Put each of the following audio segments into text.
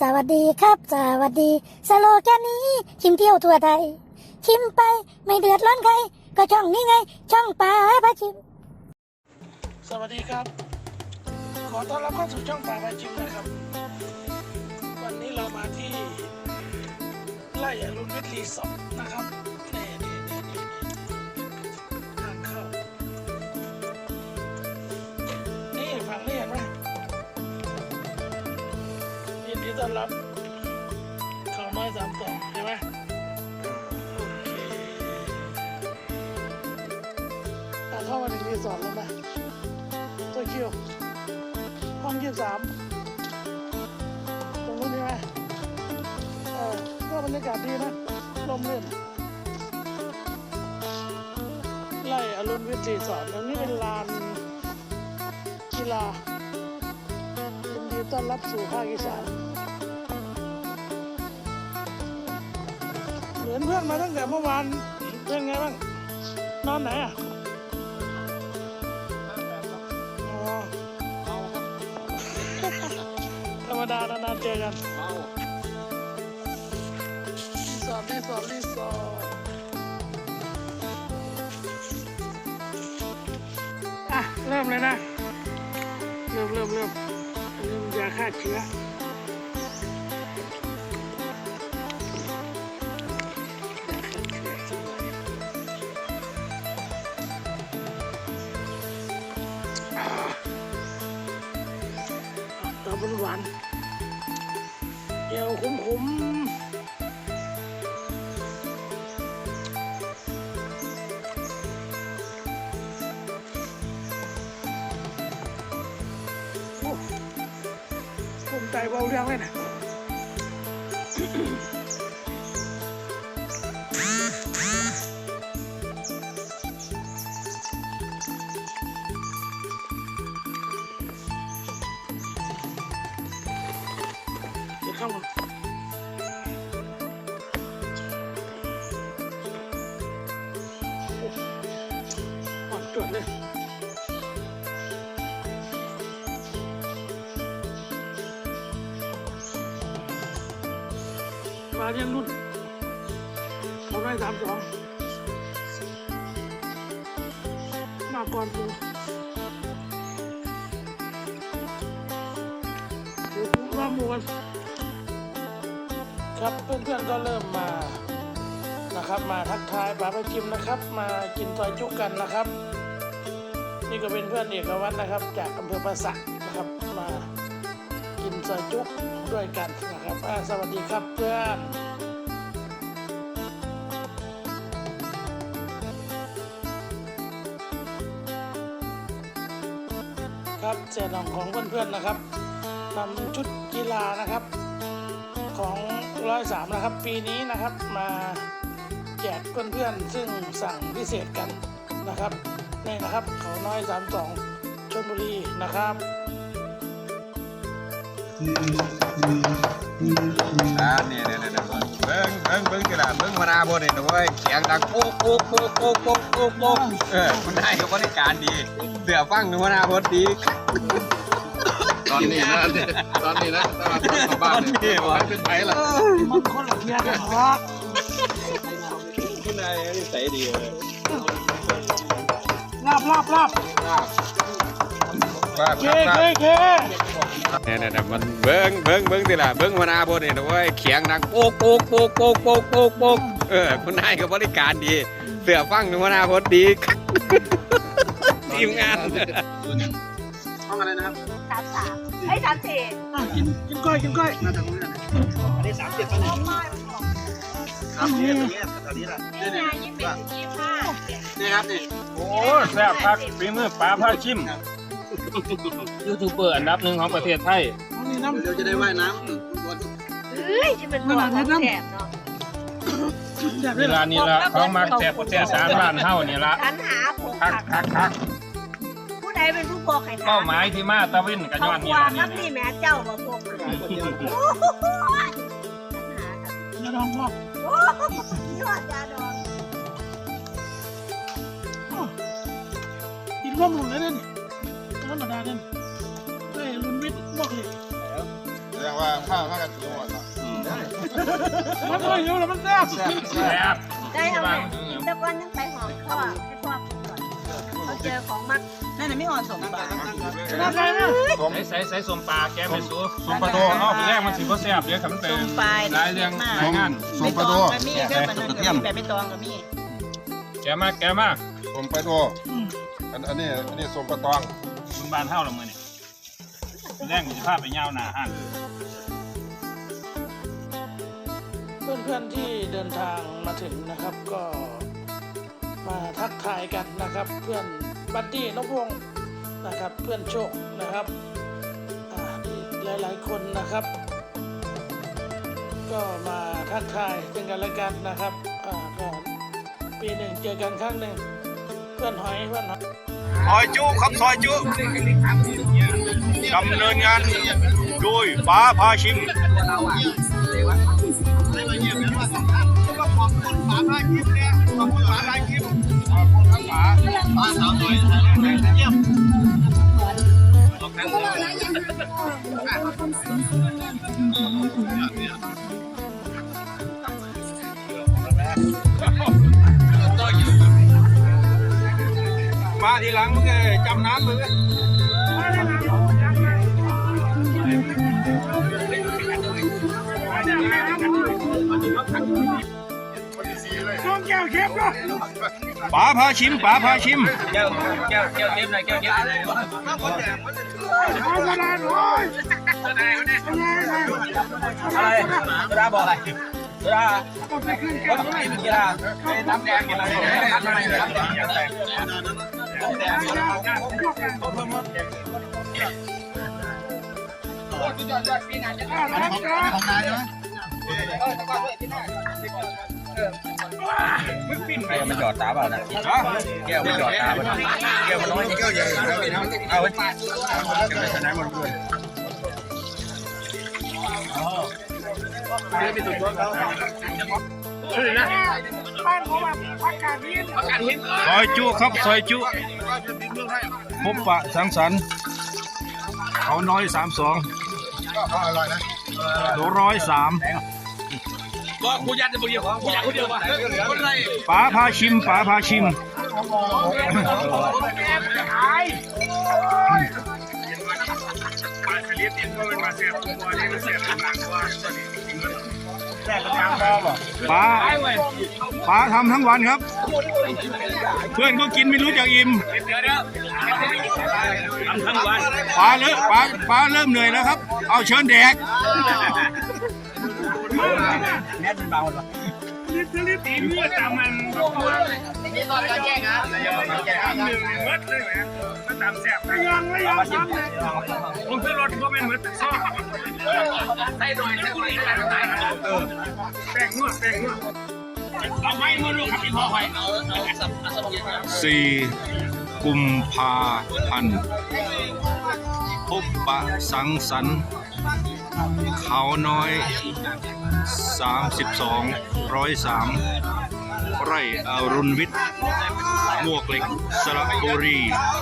สวัสดีครับ สวัสดี สโลแกนนี้ชิมเที่ยวทั่วไทย ชิมไปไม่เดือดร้อนใคร ก็ช่องนี้ไง ช่องป่าพระชิม สวัสดีครับ ขอต้อนรับเข้าสู่ช่องป่าไปชิมนะครับ วันนี้เรามาที่ไร่อรุณวิทย์รีสอร์ทนะครับนี่นี่นี่นี่ทางเข้านี่ฝั่งนี้เห็นไหม ดีต้อนรับเขาน้อยสามตอเห็นไหมโอเคอ่เข้ามาในรีสอร์ทแล้วนะตัวคิวห้องยี่สามตรงนู้นใช่ไหมเออก็บรรยากาศดีนะลมเย็นไล่อรุณวิทย์รีสอร์ทตรงนี้เป็นลานกีฬายินดีต้อนรับสู่ภาคอีสาน เหมือนเพื่อนมาตั้งแต่เมื่อวานเป็นไงบ้าง นอนไหนอะอ๋อธรรมดานานๆเจอกันรีสอร์ทรีสอร์ทรีสอร์ทอะ เริ่มเลยนะ เริ่มเริ่มเริ่มเริ่มยาฆ่าเชื้อ ใจเบาเรื่องเลยนะ มาเรียงรุ่นเขาได้สามสองมาก่อนกูเดี๋ยวกูรอบหมูกันครับเพื่อนๆก็เริ่มมานะครับ มาทักทายปาไปชิมนะครับ มากินซอยจุกกันนะครับ นี่ก็เป็นเพื่อนเอกวัฒน์นะครับ จากอำเภอปราสักนะครับมา ซอยจุด้วยกันนะครับสวัสดีครับเพื่อนครับเสียหนองของเพื่อนๆนะครับนำชุดกีฬานะครับ ของร้อยสามนะครับ ปีนี้นะครับมาแจกเพื่อนๆซึ่งสั่งพิเศษกันนะครับนี่นะครับเขาน้อยสามสองชลบุรีนะครับ อ่าเนี่ยเนี่ยเนี่ยเบิ้งเบิ้งเบิ้งกีฬาเบิ้งมานาบนนี่ยนะเว้ยเสียงดังโป๊กโป๊กโป๊กโป๊กโป๊กโป๊กโป๊กเออคุณนายเขาบริการดีเสือฟังมานาบนดีตอนนี้นะตอนนี้นะตอนนี้บ้านเนี่ยวะเป็นไผล่ะมันคนละเทียกันเหรอคุณนายนิสัยดีเลยลาบลาบลาบว่าเคเคเค เนี่ยเนี่ยมันเบิ้งเบิ้งเบิ้งกีฬาเบิ้งมานาบนเนี่ยนะเว้ยเสียงดังโป๊กโป๊กโป๊กโป๊กโป๊กโป๊กโป๊กเออคุณนายเขาบริการดี เสือฟังมานาบนดีทีมงานห้องอะไรนะครับสามสามไอ้ยสามสี่อะกินกินก้อยกินก้อยน่าจะรู้นะอันนี้สามเจ็ดน้องน้อยมันบอกสามเจ็ดตรงนี้ตอนนี้ล่ะนี่ไงยี่สิบยี่สิบห้านี่ครับนี่โอ้แซ่บพักฝีมือปลาผ้าชิม ยูทูบเบอร์อันดับหนึ่งของประเทศไทยเอานี่น้ำเดี๋ยวจะได้ว่ายน้ำบนเฮ้ยที่เป็นตัวของแถบเนาะแบบเวนี้ลาละนี้ละเขามาแซ่บแซ่บสามล้านเท่านี่ละฉันหาผูกคักผักคักคักผู้ใดเป็นผู้บอกใครถาเป้ามหมายที่มาตะเว้นกันเขาย้อนคนี่วาละมนี่นับนี่แม่เจ้ามาพวกเลยโอ้โหฉันหาอย่าลองพ่อโอ้โหยอดยาดองกินร่วมหนุนเลยเนี่ยธรรม ดาเนี่ยเฮ้ยลุนวิทย์บอกเลยแสดงว่าข้าวข้าวกันตัวเนาะมันก็อยู่แล้วมันแซ่บแซ่บแซ่บได้เอาไปตะกอนยังไปหอมพ่อให้พ่อกินก่อนเขาเจอของมักนั่นน่ะไม่อ่อนสมบัติน่าใจนะผมใส่ใส่ใส่สมปลาแกไปสู้สมปลาโดเอ้าแรกมันสิบ่แซ่บเดี๋ยวถ้ามันเป็นรายเรื่องรายงานสมปลาโดแบบมีเรื่องมันแบบแบบไม่ตองก็มีแกมาแกมาสมปลาโดอันอันนี้อันนี้สมปลาตอง คุณบ้านเฮาละมื้อนี่แรงสิพาไปยาวหน้าห้านเพื่อนๆที่เดินทางมาถึงนะครับก็มาทักทายกันนะครับ เพื่อนบัดดี้นพวงศ์นะครับ เพื่อนโชคนะครับอ่าอีกหลายๆคนนะครับ ก็มาทักทายเป็นกันและกันนะครับอ่าก็ปีหนึ่งเจอกันครั้งหนึ่งเพื่อนหอยเพื่อนหอย ซอยจุครับซอยจุดำเนินงานโดยป้าพาชิม ทีหลังมึงเอ้ยจำน้ำมึงป๋าพาชิมป๋าพาชิมแก้วแก้วแก้วเต็มเลยแก้วเต็มอะไรสุดาบอกอะไรสุดาก็ไม่กินกีฬาน้ำแดงกินอะไรน้ำแดงน้ำ แก้วมันหยอดตาเปล่านะแก้วมันหยอดตาเปล่าแก้วมันน้อยแก้วใหญ่เอาไว้แก้วชนะมันด้วย ซอยจุครับซอยจุพบปะสังสรรค์เขาน้อยสามสองก็อร่อยนะโลร้อยสามก็กูยัดจะบุญเดียวกูอยากคนเดียวว่ะคนไรป๋าพาชิมป๋าพาชิม ป๋าป๋าทำทั้งวันครับ เพื่อนก็กินไม่รู้จักอิ่มเดี๋ยวเดี๋ยวทำทั้งวันป๋าเลิกป๋าป๋าเริ่มเหนื่อยแล้วครับ เอาเชิญแดกแน่นเบาเลยตีเมื่อตามมันนี่ตอนการแย่งอะหนึ่งเมื่อเลยนะก็ ตามแสบยังไม่ยอมทำเลยผมซื้อรถก็เป็นเหมือนแต่ซ่อใส่หน่อยใส่หน่อยใส่หน่อยแป้งนวดแป้งนวดเอาไม้มาลูกพี่พ่อไปเอาเอาสับสับเย็นนะสี่กุมภาพันธ์พบปะสังสรรค์เขาน้อย 32ร้อยสามไร่อรุณวิทย์มวกเหล็กสระบุรีอ้าว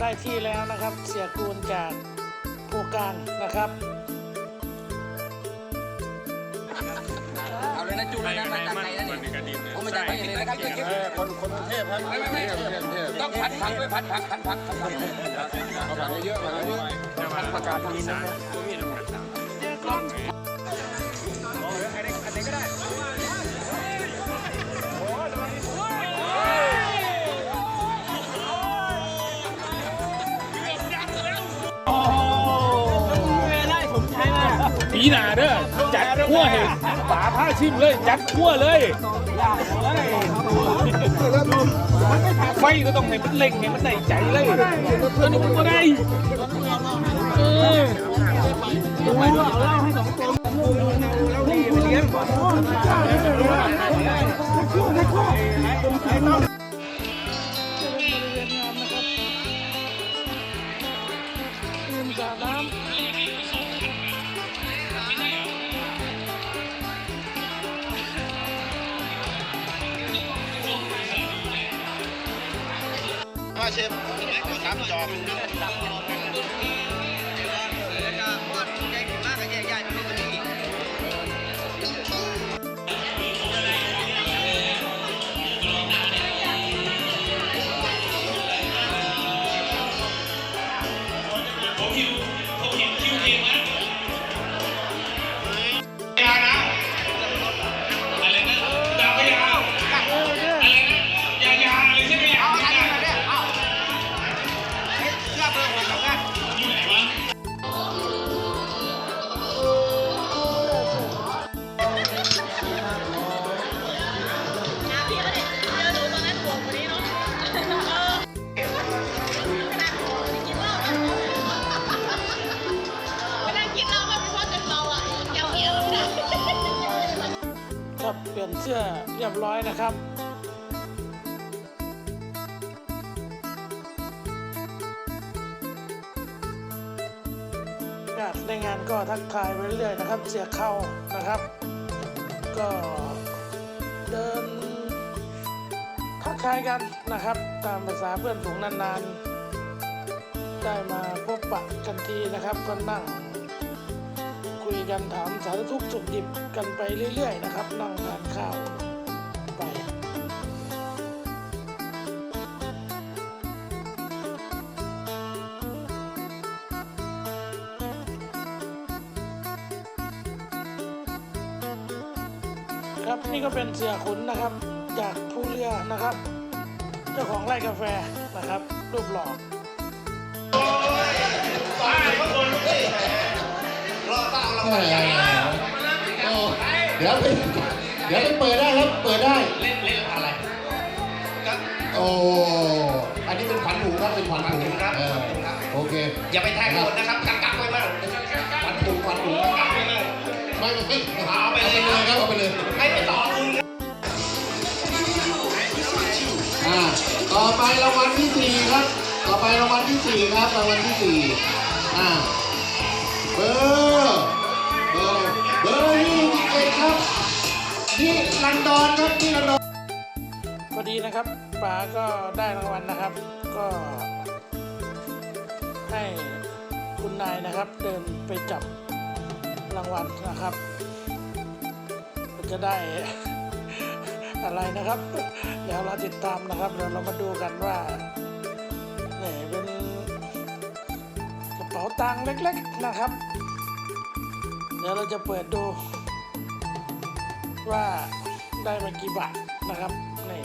ได้ที่แล้วนะครับ เสียกูลจากผู้การนะครับ เอาเลยนะจูเลยนะมาจากไหนนะนี่ผมมาจากไหนเลยนะครับคนคนกรุงเทพครับไม่ไม่ไม่ต้องพัดผักด้วยพัดผักพัดผักเอาผักเยอะๆมาเยอะประกาศนี้นะปีหนาเด้อีนาเด้อจัดขั้วเห็นฝาผ้าชิมเลย จัดขั้วเลยไฟก็ต้องให้มันเล็งให้มันในใจเลยตอนนี้มันก็ได้เออดูเอาเล่าให้สองตัวเลี้ยง เชฟสามจอก เสื้อเรียบร้อยนะครับญาติในงานก็ทักทายไปเรื่อยนะครับ เสียเข้านะครับ ก็เดินทักทายกันนะครับ ตามภาษาเพื่อนฝูงนานๆ ได้มาพบปะกันทีนะครับก็นั่ง คุยกันถามสารทุกข์สุขดิบกันไปเรื่อย ๆ นะครับ นั่งทานข้าวไปครับนี่ก็เป็นเสือขุนนะครับ จากผู้เรือนะครับ เจ้าของไร่กาแฟนะครับ รูปหล่อ เดี๋ยวไปเดี๋ยวไปเปิดได้ครับ เปิดได้ เล่นเล่นอะไรโอ้ อันนี้เป็นขวัญถุงครับ เป็นขวัญถุงครับเออโอเค อย่าไปแทงคนนะครับ กักกักไว้บ้างขวัญถุงขวัญถุงกักไว้บ้างไม่ไม่ไม่เอาไปเลยครับเอาไปเลยให้ไปต่อคุณอ่า ต่อไปรางวัลที่สี่ครับ ต่อไปรางวัลที่สี่ครับ รางวัลที่สี่อ่าเบอร์ นี่ลันดอนครับนี่ลันดอนพอดีนะครับป๋าก็ได้รางวัลนะครับ ก็ให้คุณนายนะครับ เดินไปจับรางวัลนะครับจะได้อะไรนะครับ เดี๋ยวเราติดตามนะครับเดี๋ยวเรามาดูกันว่าเนี่ยเป็นกระเป๋าตังค์เล็ก ๆนะครับ เดี๋ยวเราจะเปิดดู ว่าได้มากี่บาทนะครับนี่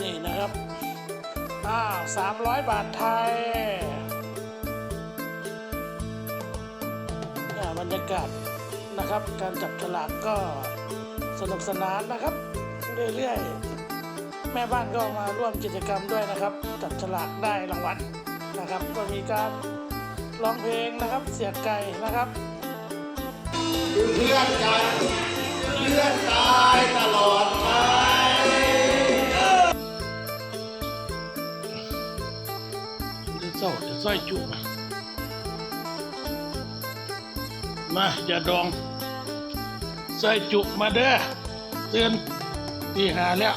นี่นะครับ อ้าวสามร้อยบาทไทยบรรยากาศนะครับ การจับฉลากก็สนุกสนานนะครับ เรื่อยๆ แม่บ้านก็มาร่วมกิจกรรมด้วยนะครับ จับฉลากได้รางวัลนะครับ ก็มีการ ร้องเพลงนะครับ เสียไก่นะครับเพื่อนกันเพื่อนตายตลอดไปจะเศร้าจะสร้อยจุมามาอย่าดองสร้อยจุมาเด้อเตือนตีหาแล้ว